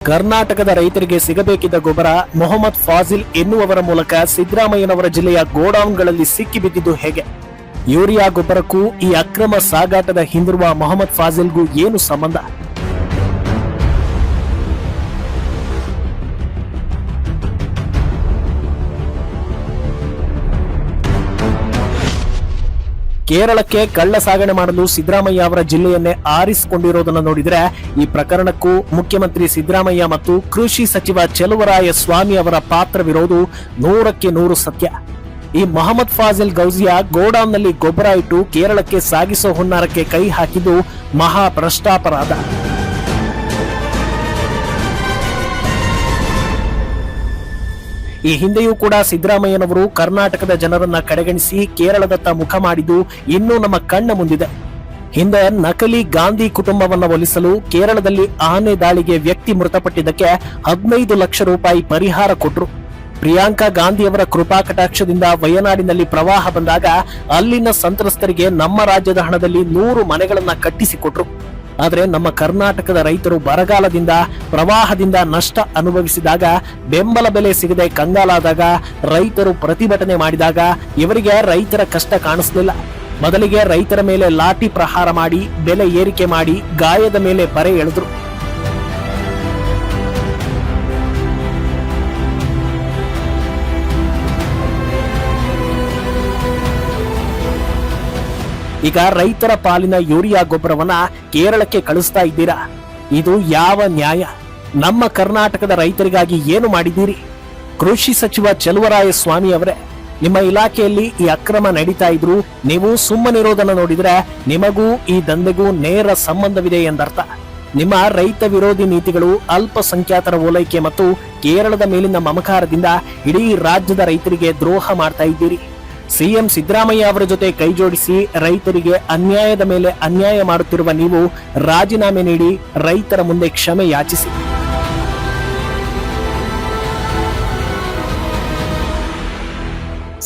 ಕರ್ನಾಟಕದ ರೈತರಿಗೆ ಸಿಗಬೇಕಿದ್ದ ಗೊಬ್ಬರ ಮೊಹಮ್ಮದ್ ಫಾಜಿಲ್ ಎನ್ನುವವರ ಮೂಲಕ ಸಿದ್ದರಾಮಯ್ಯನವರ ಜಿಲ್ಲೆಯ ಗೋಡೌನ್ಗಳಲ್ಲಿ ಸಿಕ್ಕಿಬಿದ್ದಿದ್ದು ಹೇಗೆ? ಯೂರಿಯಾ ಗೊಬ್ಬರಕ್ಕೂ ಈ ಅಕ್ರಮ ಸಾಗಾಟದ ಹಿಂದಿರುವ ಮೊಹಮ್ಮದ್ ಫಾಜಿಲ್ಗೂ ಏನು ಸಂಬಂಧ? ಕೇರಳಕ್ಕೆ ಕಳ್ಳ ಸಾಗಣೆ ಮಾಡಲು ಸಿದ್ದರಾಮಯ್ಯ ಅವರ ಜಿಲ್ಲೆಯನ್ನೇ ಆರಿಸಿಕೊಂಡಿರೋದನ್ನು ನೋಡಿದರೆ ಈ ಪ್ರಕರಣಕ್ಕೂ ಮುಖ್ಯಮಂತ್ರಿ ಸಿದ್ದರಾಮಯ್ಯ ಮತ್ತು ಕೃಷಿ ಸಚಿವ ಚೆಲುವರಾಯ ಸ್ವಾಮಿ ಅವರ ಪಾತ್ರವಿರೋದು ನೂರಕ್ಕೆ ನೂರು ಸತ್ಯ. ಈ ಮೊಹಮ್ಮದ್ ಫಾಜಿಲ್ ಗೌಜಿಯಾ ಗೋಡೌನ್ನಲ್ಲಿ ಗೊಬ್ಬರ ಇಟ್ಟು ಕೇರಳಕ್ಕೆ ಸಾಗಿಸೋ ಹುನ್ನಾರಕ್ಕೆ ಕೈ ಹಾಕಿದ್ದು ಮಹಾ ಭ್ರಷ್ಟಾಪರಾಧ ಈ ಹಿಂದೆಯೂ ಕೂಡ ಸಿದ್ದರಾಮಯ್ಯನವರು ಕರ್ನಾಟಕದ ಜನರನ್ನ ಕಡೆಗಣಿಸಿ ಕೇರಳದತ್ತ ಮುಖ ಮಾಡಿದ್ದು ಇನ್ನೂ ನಮ್ಮ ಕಣ್ಣ ಮುಂದಿದೆ. ಹಿಂದೆ ನಕಲಿ ಗಾಂಧಿ ಕುಟುಂಬವನ್ನ ಒಲಿಸಲು ಕೇರಳದಲ್ಲಿ ಆನೆ ದಾಳಿಗೆ ವ್ಯಕ್ತಿ ಮೃತಪಟ್ಟಿದ್ದಕ್ಕೆ ಹದಿನೈದು ಲಕ್ಷ ರೂಪಾಯಿ ಪರಿಹಾರ ಕೊಟ್ರು. ಪ್ರಿಯಾಂಕಾ ಗಾಂಧಿಯವರ ಕೃಪಾ ಕಟಾಕ್ಷದಿಂದ ವಯನಾಡಿನಲ್ಲಿ ಪ್ರವಾಹ ಬಂದಾಗ ಅಲ್ಲಿನ ಸಂತ್ರಸ್ತರಿಗೆ ನಮ್ಮ ರಾಜ್ಯದ ಹಣದಲ್ಲಿ ನೂರು ಮನೆಗಳನ್ನ ಕಟ್ಟಿಸಿಕೊಟ್ರು ಆದರೆ ನಮ್ಮ ಕರ್ನಾಟಕದ ರೈತರು ಬರಗಾಲದಿಂದ ಪ್ರವಾಹದಿಂದ ನಷ್ಟ ಅನುಭವಿಸಿದಾಗ, ಬೆಂಬಲ ಬೆಲೆ ಸಿಗದೆ ಕಂಗಾಲಾದಾಗ, ರೈತರು ಪ್ರತಿಭಟನೆ ಮಾಡಿದಾಗ ಇವರಿಗೆ ರೈತರ ಕಷ್ಟ ಕಾಣಿಸಲಿಲ್ಲ. ಬದಲಿಗೆ ರೈತರ ಮೇಲೆ ಲಾಠಿ ಪ್ರಹಾರ ಮಾಡಿ, ಬೆಲೆ ಏರಿಕೆ ಮಾಡಿ, ಗಾಯದ ಮೇಲೆ ಬರೆ ಎಳೆದ್ರು. ಈಗ ರೈತರ ಪಾಲಿನ ಯೂರಿಯಾ ಗೊಬ್ಬರವನ್ನ ಕೇರಳಕ್ಕೆ ಕಳಿಸ್ತಾ ಇದ್ದೀರಾ? ಇದು ಯಾವ ನ್ಯಾಯ? ನಮ್ಮ ಕರ್ನಾಟಕದ ರೈತರಿಗಾಗಿ ಏನು ಮಾಡಿದ್ದೀರಿ? ಕೃಷಿ ಸಚಿವ ಚಲುವರಾಯ ಸ್ವಾಮಿ ಅವರೇ, ನಿಮ್ಮ ಇಲಾಖೆಯಲ್ಲಿ ಈ ಅಕ್ರಮ ನಡೀತಾ ಇದ್ರು ನೀವು ಸುಮ್ಮನಿರೋದನ್ನ ನೋಡಿದ್ರೆ ನಿಮಗೂ ಈ ದಂಧೆಗೂ ನೇರ ಸಂಬಂಧವಿದೆ ಎಂದರ್ಥ. ನಿಮ್ಮ ರೈತ ವಿರೋಧಿ ನೀತಿಗಳು ಅಲ್ಪಸಂಖ್ಯಾತರ ಓಲೈಕೆ ಮತ್ತು ಕೇರಳದ ಮೇಲಿನ ಮಮಕಾರದಿಂದ ಇಡೀ ರಾಜ್ಯದ ರೈತರಿಗೆ ದ್ರೋಹ ಮಾಡ್ತಾ ಇದ್ದೀರಿ. ಸಿಎಂ ಸಿದ್ದರಾಮಯ್ಯ ಅವರ ಜೊತೆ ಕೈಜೋಡಿಸಿ ರೈತರಿಗೆ ಅನ್ಯಾಯದ ಮೇಲೆ ಅನ್ಯಾಯ ಮಾಡುತ್ತಿರುವ ನೀವು ರಾಜೀನಾಮೆ ನೀಡಿ ರೈತರ ಮುಂದೆ ಕ್ಷಮೆ ಯಾಚಿಸಿ.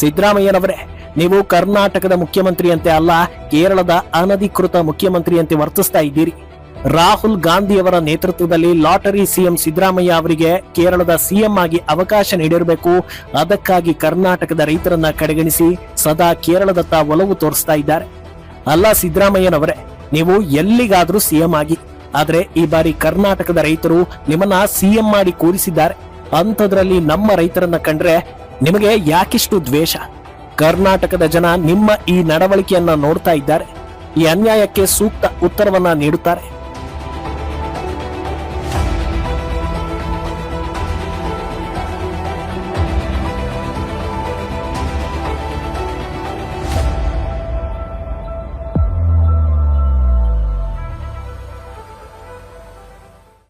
ಸಿದ್ದರಾಮಯ್ಯನವರೇ, ನೀವು ಕರ್ನಾಟಕದ ಮುಖ್ಯಮಂತ್ರಿಯಂತೆ ಅಲ್ಲ, ಕೇರಳದ ಅನಧಿಕೃತ ಮುಖ್ಯಮಂತ್ರಿಯಂತೆ ವರ್ತಿಸ್ತಾ ಇದ್ದೀರಿ. ರಾಹುಲ್ ಗಾಂಧಿಯವರ ನೇತೃತ್ವದಲ್ಲಿ ಲಾಟರಿ ಸಿಎಂ ಸಿದ್ದರಾಮಯ್ಯ ಅವರಿಗೆ ಕೇರಳದ ಸಿಎಂ ಆಗಿ ಅವಕಾಶ ನೀಡಿರಬೇಕು. ಅದಕ್ಕಾಗಿ ಕರ್ನಾಟಕದ ರೈತರನ್ನ ಕಡೆಗಣಿಸಿ ಸದಾ ಕೇರಳದತ್ತ ಒಲವು ತೋರಿಸ್ತಾ ಇದ್ದಾರೆ. ಅಲ್ಲ ಸಿದ್ದರಾಮಯ್ಯನವರೇ, ನೀವು ಎಲ್ಲಿಗಾದ್ರೂ ಸಿಎಂ ಆಗಿ. ಆದ್ರೆ ಈ ಬಾರಿ ಕರ್ನಾಟಕದ ರೈತರು ನಿಮ್ಮನ್ನ ಸಿಎಂ ಮಾಡಿ ಕೂರಿಸಿದ್ದಾರೆ. ಅಂಥದ್ರಲ್ಲಿ ನಮ್ಮ ರೈತರನ್ನ ಕಂಡ್ರೆ ನಿಮಗೆ ಯಾಕಿಷ್ಟು ದ್ವೇಷ? ಕರ್ನಾಟಕದ ಜನ ನಿಮ್ಮ ಈ ನಡವಳಿಕೆಯನ್ನ ನೋಡ್ತಾ ಇದ್ದಾರೆ. ಈ ಅನ್ಯಾಯಕ್ಕೆ ಸೂಕ್ತ ಉತ್ತರವನ್ನ ನೀಡುತ್ತಾರೆ.